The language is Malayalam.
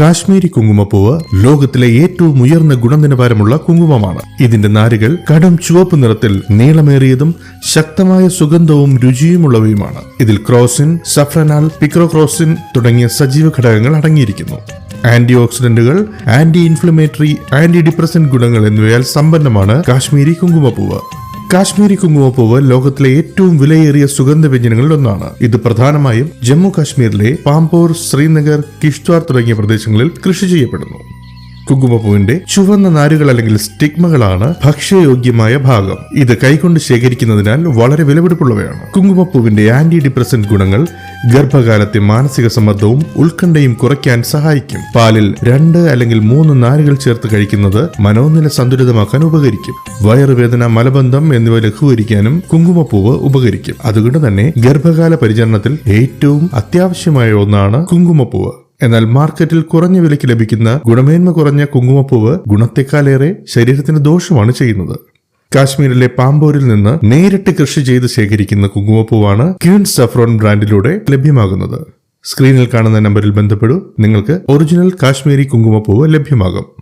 കാശ്മീരി കുങ്കുമപ്പൂവ് ലോകത്തിലെ ഏറ്റവും ഉയർന്ന ഗുണനിലവാരമുള്ള കുങ്കുമമാണ്. ഇതിന്റെ നാരുകൾ കടും ചുവപ്പ് നിറത്തിൽ നീളമേറിയതും ശക്തമായ സുഗന്ധവും രുചിയുമുള്ളവയുമാണ്. ഇതിൽ ക്രോസിൻ സഫ്രനാൽ പിക്രോക്രോസിൻ തുടങ്ങിയ സജീവ ഘടകങ്ങൾ അടങ്ങിയിരിക്കുന്നു. ആന്റി ഓക്സിഡന്റുകൾ ആന്റി ഇൻഫ്ലമേറ്ററി ആന്റി ഡിപ്രസന്റ് ഗുണങ്ങൾ എന്നിവയാൽ സമ്പന്നമാണ് കാശ്മീരി കുങ്കുമപ്പൂവ്. കാശ്മീരി കുങ്കുമപ്പൂവ് ലോകത്തിലെ ഏറ്റവും വിലയേറിയ സുഗന്ധ വ്യഞ്ജനങ്ങളിൽ ഒന്നാണ്. ഇത് പ്രധാനമായും ജമ്മു കാശ്മീരിലെ പാംപോർ ശ്രീനഗർ കിഷ്ത്വാർ തുടങ്ങിയ പ്രദേശങ്ങളിൽ കൃഷി ചെയ്യപ്പെടുന്നു. കുങ്കുമപ്പൂവിന്റെ ചുവന്ന നാരുകൾ അല്ലെങ്കിൽ സ്റ്റിഗ്മകളാണ് ഭക്ഷ്യയോഗ്യമായ ഭാഗം. ഇത് കൈകൊണ്ട് ശേഖരിക്കുന്നതിനാൽ വളരെ വിലപിടിപ്പുള്ളവയാണ്. കുങ്കുമപ്പൂവിന്റെ ആന്റി ഡിപ്രസന്റ് ഗുണങ്ങൾ ഗർഭകാലത്തെ മാനസിക സമ്മർദ്ദവും ഉത്കണ്ഠയും കുറയ്ക്കാൻ സഹായിക്കും. പാലിൽ രണ്ട് അല്ലെങ്കിൽ മൂന്ന് നാരുകൾ ചേർത്ത് കഴിക്കുന്നത് മനോനില സന്തുലിതമാക്കാൻ ഉപകരിക്കും. വയറുവേദന മലബന്ധം എന്നിവ ലഘൂകരിക്കാനും കുങ്കുമപ്പൂവ് ഉപകരിക്കും. അതുകൊണ്ട് തന്നെ ഗർഭകാല പരിചരണത്തിൽ ഏറ്റവും അത്യാവശ്യമായ ഒന്നാണ് കുങ്കുമപ്പൂവ് എന്നാൽ മാർക്കറ്റിൽ കുറഞ്ഞ വിലയ്ക്ക് ലഭിക്കുന്ന ഗുണമേന്മ കുറഞ്ഞ കുങ്കുമപ്പൂവ് ഗുണത്തെക്കാളേറെ ശരീരത്തിന് ദോഷമാണ് ചെയ്യുന്നത്. കാശ്മീരിലെ പാമ്പോരിൽ നിന്ന് നേരിട്ട് കൃഷി ചെയ്ത് ശേഖരിക്കുന്ന കുങ്കുമപ്പൂവാണ് ക്യൂൻ സഫ്രോൺ ബ്രാൻഡിലൂടെ ലഭ്യമാകുന്നത്. സ്ക്രീനിൽ കാണുന്ന നമ്പറിൽ ബന്ധപ്പെടൂ. നിങ്ങൾക്ക് ഒറിജിനൽ കാശ്മീരി കുങ്കുമപ്പൂവ് ലഭ്യമാകും.